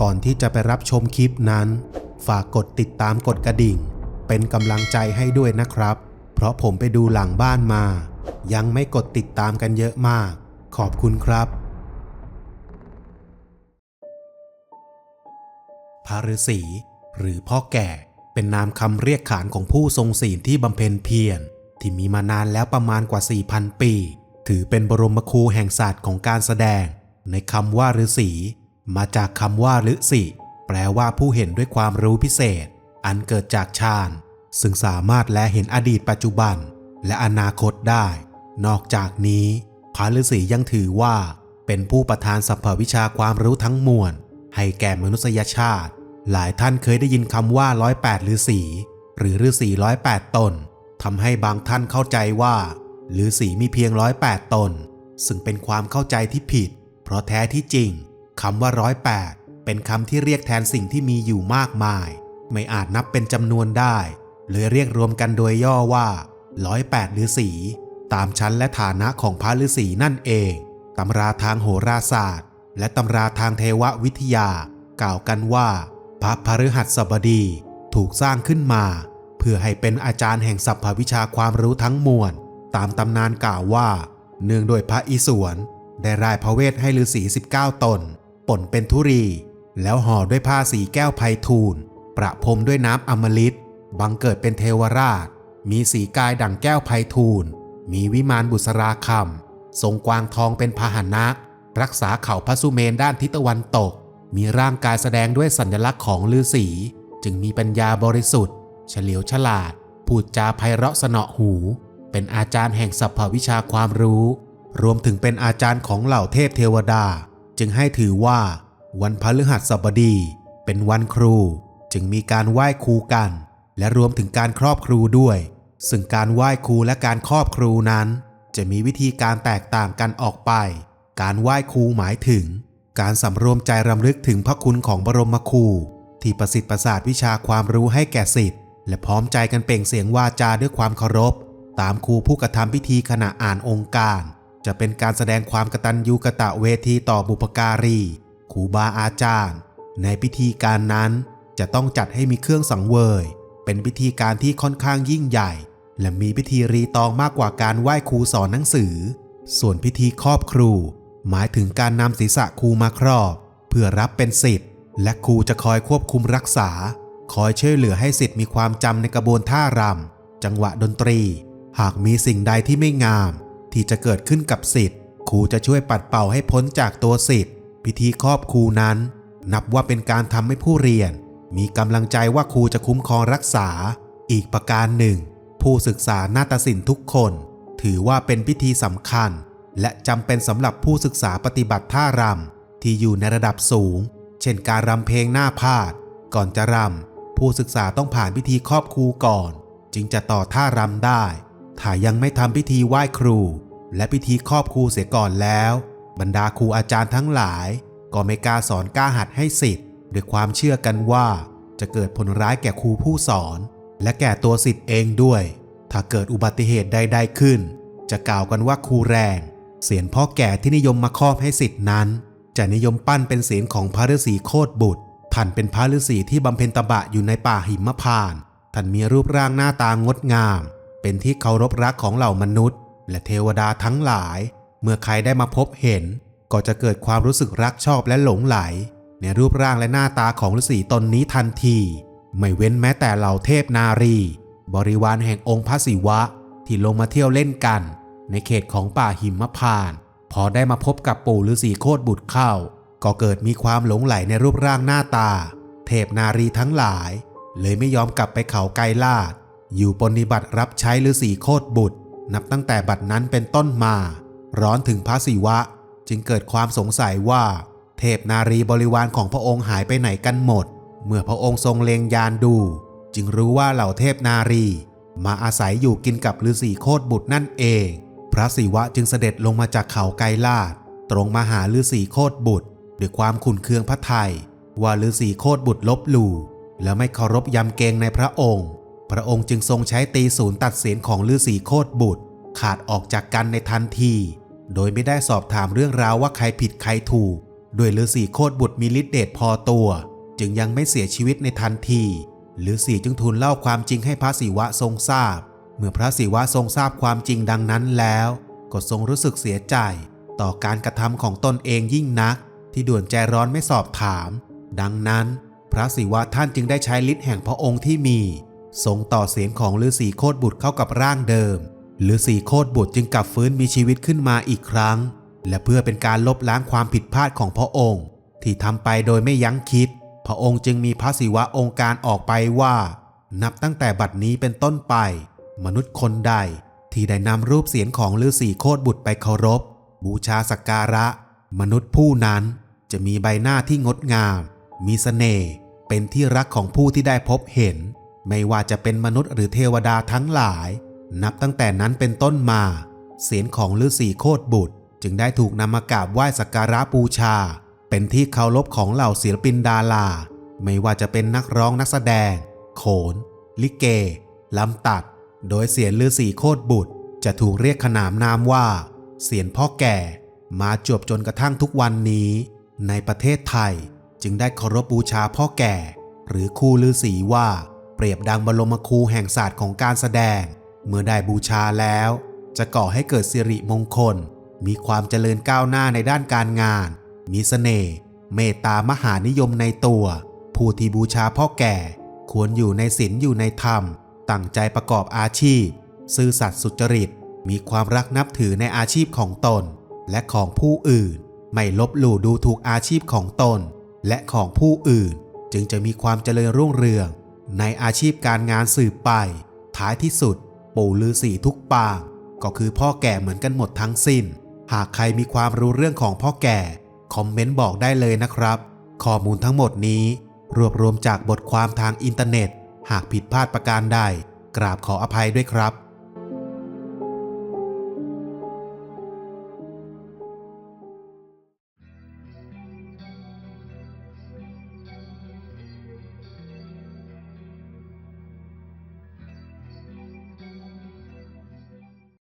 ก่อนที่จะไปรับชมคลิปนั้น ฝากกดติดตามกดกระดิ่ง เป็นกำลังใจให้ด้วยนะครับ เพราะผมไปดูหลังบ้านมา ยังไม่กดติดตามกันเยอะมาก ขอบคุณครับ พระฤาษีหรือพ่อแก่เป็นนามคำเรียกขานของผู้ทรงศีลที่บำเพ็ญเพียรที่มีมานานแล้วประมาณกว่า 4,000 ปี ถือเป็นบรมครูแห่งศาสตร์ของการแสดง ในคำว่าฤาษี มาจากคำว่าฤษีแปลว่าผู้เห็นด้วยความรู้พิเศษ อันเกิดจากฌานซึ่งสามารถแลเห็นอดีตปัจจุบัน และอนาคตได้ นอกจากนี้พระฤาษียังถือว่า เป็นผู้ประทานสรรพวิชาความรู้ทั้งมวล ให้แก่มนุษยชาติ หลายท่านเคยได้ยินคำว่าร้อยแปดฤาษีหรือฤาษีร้อยแปดตนทำให้บางท่านเข้าใจว่าฤาษีมีเพียงร้อยแปดตน ซึ่งเป็นความเข้าใจที่ผิด เพราะแท้ที่จริง คำว่าร้อยแปดเป็นคำที่เรียกแทนสิ่งที่มีอยู่มากมาย ไม่อาจนับเป็นจำนวนได้เลยเรียกรวมกันโดยย่อว่าร้อยแปดฤาษีตามชั้นและฐานะของพระฤาษีนั่นเองตำราทางโหราศาสตร์ และตำราทางเทววิทยา กล่าวกันว่า พระพฤหัสบดีถูกสร้างขึ้นมา เพื่อให้เป็นอาจารย์แห่งสัพพวิชาความรู้ทั้งมวลตามตำนานกล่าวว่า เนื่องโดยพระอิศวรได้รายพระเวทให้ฤาษี 19 ตน ป่นเป็นธุรี แล้วห่อด้วยผ้าสีแก้วไพทูลประพรมด้วยน้ำอมฤตบังเกิดเป็นเทวราช มีสีกายดั่งแก้วไพทูลมีวิมานบุษราคำทรงกวางทองเป็นพาหนะ รักษาเขาพระสุเมนด้านทิศตะวันตก มีร่างกายแสดงด้วยสัญลักษณ์ของฤาษีจึงมีปัญญาบริสุทธิ์ เฉลียวฉลาด พูดจาไพเราะสนอหู เป็นอาจารย์แห่งสรรพวิชาความรู้ รวมถึงเป็นอาจารย์ของเหล่าเทพเทวดา จึงให้ถือว่า วันพฤหัสบดี เป็นวันครู จึงมีการไหว้ครูกัน และรวมถึงการครอบครูด้วย ซึ่งการไหว้ครูและการครอบครูนั้น จะมีวิธีการแตกต่างกันออกไป การไหว้ครูหมายถึง การสำรวมใจรำลึกถึงพระคุณของบรมครูที่ประสิทธิ์ประสาทวิชาความรู้ให้แก่สิทธิ์และพร้อมใจกันเปล่งเสียงวาจาด้วยความเคารพ ตามครูผู้กระทำพิธีขณะอ่านองค์การ จะเป็นการแสดงความกตัญญูกะตะเวทีต่อบุพการีครูบาอาจารย์ ในพิธีการนั้นจะต้องจัดให้มีเครื่องสังเวย เป็นพิธีการที่ค่อนข้างยิ่งใหญ่ และมีพิธีรีตองมากกว่าการไหว้ครูสอนหนังสือ ส่วนพิธีครอบครู หมายถึงการนำศีรษะครูมาครอบ เพื่อรับเป็นสิทธิ์และครูจะคอยควบคุมรักษา คอยช่วยเหลือให้สิทธิ์มีความจำในกระบวนท่ารำจังหวะดนตรี หากมีสิ่งใดที่ไม่งาม ที่จะเกิดขึ้นกับสิทธิ์ครูจะช่วยปัดเป่าให้พ้นจากตัวสิทธิ์พิธีครอบครูนั้น นับว่าเป็นการทำให้ผู้เรียน มีกำลังใจว่าครูจะคุ้มครองรักษา อีกประการหนึ่ง ผู้ศึกษานาฏศิลป์ทุกคน ถือว่าเป็นพิธีสำคัญ และจำเป็นสำหรับผู้ศึกษาปฏิบัติท่ารำที่อยู่ในระดับสูง เช่นการรำเพลงหน้าพาด ก่อนจะรำผู้ศึกษาต้องผ่านพิธีครอบครูก่อน จึงจะต่อท่ารำได้ ถ้ายังไม่ทำพิธีไหว้ครู และพิธีครอบครูเสียก่อนแล้ว บรรดาครูอาจารย์ทั้งหลาย ก็ไม่กล้าสอนกล้าหัดให้สิทธิ์ด้วยความเชื่อกันว่า จะเกิดผลร้ายแก่ครูผู้สอน และแก่ตัวสิทธิ์เองด้วย ถ้าเกิดอุบัติเหตุใดๆขึ้น จะกล่าวกันว่าครูแรง เสียนพ่อแก่ที่นิยมมาครอบให้สิทธินั้น จะนิยมปั้นเป็นเสียนของพระฤาษีโคตบุตรท่านเป็นพระฤาษีที่บำเพ็ญตบะอยู่ในป่าหิมพานต์ท่านมีรูปร่างหน้าตางดงาม เป็นที่เคารพรักของเหล่ามนุษย์ และเทวดาทั้งหลาย เมื่อใครได้มาพบเห็น ก็จะเกิดความรู้สึกรักชอบและหลงไหล ในรูปร่างและหน้าตาของฤาษีตนนี้ทันที ไม่เว้นแม้แต่เหล่าเทพนารี บริวารแห่งองค์พระศิวะที่ลงมาเที่ยวเล่นกัน ในเขตของป่าหิมพานต์พอได้มาพบกับปู่ฤาษีโคตรบุตรเข้า ก็เกิดมีความหลงไหลในรูปร่างหน้าตา เทพนารีทั้งหลาย เลยไม่ยอมกลับไปเขาไกลลาด อยู่ปฏิบัติรับใช้ฤาษีโคตบุตร นับตั้งแต่บัดนั้นเป็นต้นมา ร้อนถึงพระศิวะ จึงเกิดความสงสัยว่า เทพนารีบริวารของพระองค์หายไปไหนกันหมด เมื่อพระองค์ทรงเลงยานดู จึงรู้ว่าเหล่าเทพนารี มาอาศัยอยู่กินกับฤาษีโคตบุตรนั่นเอง พระศิวะจึงเสด็จลงมาจากเขาไกลลาด ตรงมาหาฤาษีโคตบุตรด้วยความขุนเคืองพระไทยว่าฤาษีโคตบุตรลบหลู่และไม่เคารพยำเกรงในพระองค์ พระองค์จึงทรงใช้ตีศูนย์ตัดเสียนของฤาษีโคตบุตร ขาดออกจากกันในทันที โดยไม่ได้สอบถามเรื่องราวว่าใครผิดใครถูกด้วยฤาษีโคตบุตรมีฤทธิ์เดชพอตัว จึงยังไม่เสียชีวิตในทันทีฤาษีจึงทูลเล่าความจริงให้พระศิวะทรงทราบ เมื่อพระศิวะทรงทราบความจริงดังนั้นแล้ว ก็ทรงรู้สึกเสียใจ ต่อการกระทำของตนเองยิ่งนัก ที่ด่วนใจร้อนไม่สอบถาม ดังนั้น พระศิวะท่านจึงได้ใช้ฤทธิ์แห่งพระองค์ที่มี ทรงต่อเสียงของฤาษีโคตบุตรเข้ากับร่างเดิมฤาษีโคตบุตรจึงกลับฟื้นมีชีวิตขึ้นมาอีกครั้ง และเพื่อเป็นการลบล้างความผิดพลาดของพระองค์ ที่ทำไปโดยไม่ยั้งคิด พระองค์จึงมีพระศิวะองค์การออกไปว่า นับตั้งแต่บัดนี้เป็นต้นไป มนุษย์คนใด ที่ได้นำรูปเสียงของฤาษีโคตบุตรไปเคารพ บูชาสักการะ มนุษย์ผู้นั้นจะมีใบหน้าที่งดงาม มีเสน่ห์เป็นที่รักของผู้ที่ได้พบเห็น ไม่ว่าจะเป็นมนุษย์หรือเทวดาทั้งหลาย นับตั้งแต่นั้นเป็นต้นมาเสียงของฤาษีโคตรบุตร จึงได้ถูกนำมากราบไหว้สักการะบูชา เป็นที่เคารพของเหล่าศิลปินดารา ไม่ว่าจะเป็นนักร้องนักแสดง โขน ลิเกลำตัด โดยเสียนฤาษีโคตรบุตร จะถูกเรียกขนามนามว่า เสียนพ่อแก่ มาจวบจนกระทั่งทุกวันนี้ ในประเทศไทยจึงได้เคารพบูชาพ่อแก่ หรือครูฤาษีว่า ปรียบดังบรมครูแห่งศาสตร์ของการแสดง เมื่อได้บูชาแล้ว จะก่อให้เกิดสิริมงคล มีความเจริญก้าวหน้าในด้านการงาน มีเสน่ห์เมตตามหานิยมในตัว ผู้ที่บูชาพ่อแก่ ควรอยู่ในศีลอยู่ในธรรม ตั้งใจประกอบอาชีพ ซื่อสัตย์สุจริต มีความรักนับถือในอาชีพของตน และของผู้อื่น ไม่ลบหลู่ดูถูกอาชีพของตน และของผู้อื่น จึงจะมีความเจริญรุ่งเรือง ในอาชีพการงานสืบไป ท้ายที่สุด ปู่ลือสีทุกปาง ก็คือพ่อแก่เหมือนกันหมดทั้งสิ้น หากใครมีความรู้เรื่องของพ่อแก่ คอมเมนต์บอกได้เลยนะครับ ข้อมูลทั้งหมดนี้ รวบรวมจากบทความทางอินเทอร์เน็ต หากผิดพลาดประการใดกราบขออภัยด้วยครับ